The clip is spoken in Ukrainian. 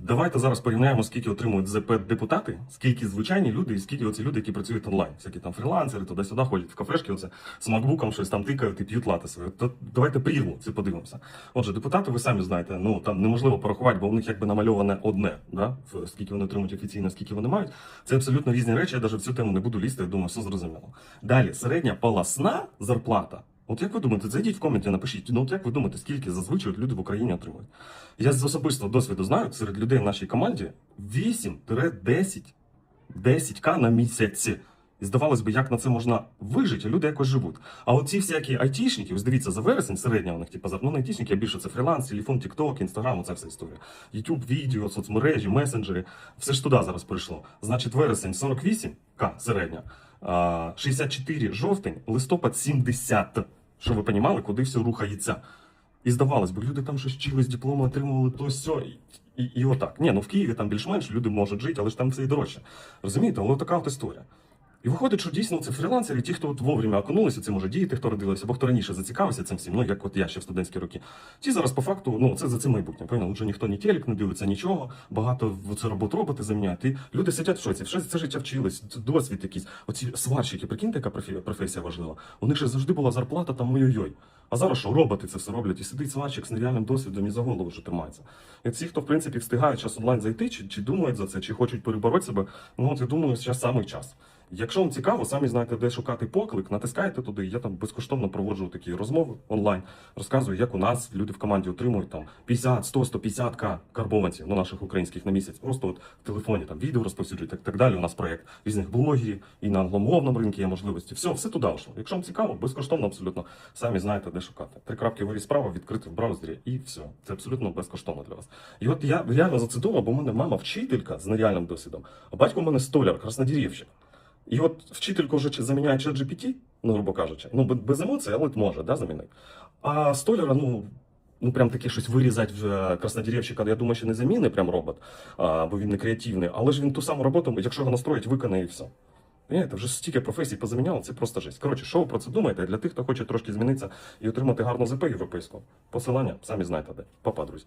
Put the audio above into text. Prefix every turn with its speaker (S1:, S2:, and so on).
S1: Давайте зараз порівняємо, скільки отримують ЗП депутати, скільки звичайні люди, і скільки оці люди, які працюють онлайн. Всякі там фрілансери, туди-сюди ходять в кафешки, оце з макбуком щось там тикають і п'ють лати своє. То давайте прірву це подивимося. Отже, депутати, ви самі знаєте, ну там неможливо порахувати, бо у них якби намальоване одне, да? скільки вони отримують офіційно, скільки вони мають. Це абсолютно різні речі. Я навіть в цю тему не буду лізти. Я думаю, все зрозуміло. Далі, середня полосна зарплата. От як ви думаєте, зайдіть в коменті, напишіть, ну от як ви думаєте, скільки зазвичай люди в Україні отримують? Я з особистого досвіду знаю, серед людей в нашій команді 8-10 10к на місяць. І здавалось би, як на це можна вижити, люди якось живуть. А от ці всякі айтішники, ось дивіться, за вересень середня у них, типу, ну, не айтішники, а більше це фріланс, телефон, тікток, інстаграм, оця вся історія. Ютуб, відео, соцмережі, месенджери, все ж туди зараз перейшло. Значить, вересень 48к середня, а, 64 жовтень, листопад 70. Що ви розуміли, куди все рухається. І здавалось би, люди там щось вчились, дипломи отримували, то сьо. І, і, і отак. Ні, ну в Києві там більш-менш люди можуть жити, але ж там все і дорожче. Розумієте, але така от історія. І виходить, що дійсно це фрілансери, ті, хто от вовремя окунулися, це може діти, хто родилися, або хто раніше зацікавився цим всім, ну як от я ще в студентські роки. Ті зараз по факту, ну це за це майбутнє. Правильно, вже ніхто ні телек не дивиться, нічого. Багато це роботу роботи заміняють. І люди сидять в шоці, все це життя вчились, досвід якийсь. Оці сварщики, прикиньте, яка професія важлива. У них же завжди була зарплата там ой-ой-ой. А зараз що, роботи це все роблять, і сидить сварщик з нереальним досвідом і за голову вже тримається. І ці, хто в принципі встигають час онлайн зайти, чи, чи думають за це, чи хочуть перебороти себе, ну от я думаю, зараз самий час. Якщо вам цікаво, самі знаєте, де шукати поклик, натискайте туди. Я там безкоштовно проводжу такі розмови онлайн, розказую, як у нас люди в команді отримують там 50, 100, 150 к карбованців ну, наших українських на місяць. Просто от в телефоні там відео розповсюджують, так, так далі. У нас проєкт різних блогерів і на англомовному ринку є можливості. Все, все туди йшло. Якщо вам цікаво, безкоштовно абсолютно самі знаєте, де шукати. Три крапки вгорі справа відкрити в браузері, і все. Це абсолютно безкоштовно для вас. І от я реально за це думав, бо в мене мама вчителька з нереальним досвідом, а батько в мене столяр, краснодірівщик. І от вчительку вже заміняє чат GPT, ну, грубо кажучи, ну, без емоцій, але може, да, замінити. А столяра, ну, ну прям таке щось вирізати в е, краснодеревщика, я думаю, що не заміни прям робот, а, бо він не креативний, але ж він ту саму роботу, якщо його настроїть, виконає і все. Знаєте, вже стільки професій позаміняло, це просто жесть. Коротше, що ви про це думаєте? Для тих, хто хоче трошки змінитися і отримати гарну ЗП європейську, посилання самі знаєте де. Папа, друзі.